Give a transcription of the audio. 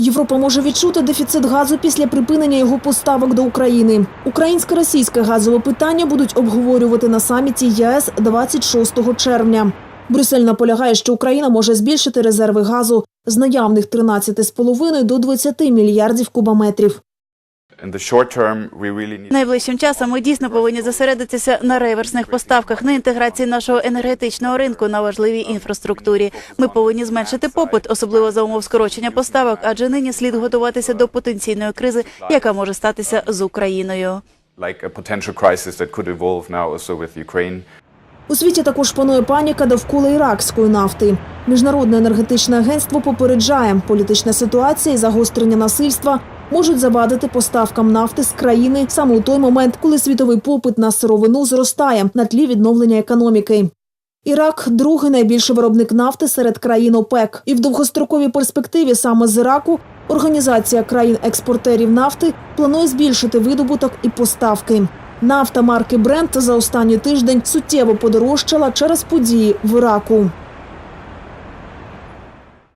Європа може відчути дефіцит газу після припинення його поставок до України. Українсько-російське газове питання будуть обговорювати на саміті ЄС 26 червня. Брюссель наполягає, що Україна може збільшити резерви газу з наявних 13,5 до 20 мільярдів кубометрів. Найближчим часом ми дійсно повинні зосередитися на реверсних поставках, на інтеграції нашого енергетичного ринку на важливій інфраструктурі. Ми повинні зменшити попит, особливо за умов скорочення поставок, адже нині слід готуватися до потенційної кризи, яка може статися з Україною. like a potential crisis that could evolve now also with Ukraine. У світі також панує паніка довкола іракської нафти. Міжнародне енергетичне агентство попереджає, політична ситуація і загострення насильства можуть завадити поставкам нафти з країни саме у той момент, коли світовий попит на сировину зростає на тлі відновлення економіки. Ірак другий найбільший виробник нафти серед країн ОПЕК, і в довгостроковій перспективі саме з Іраку організація країн-експортерів нафти планує збільшити видобуток і поставки. Нафта марки Brent за останній тиждень суттєво подорожчала через події в Іраку.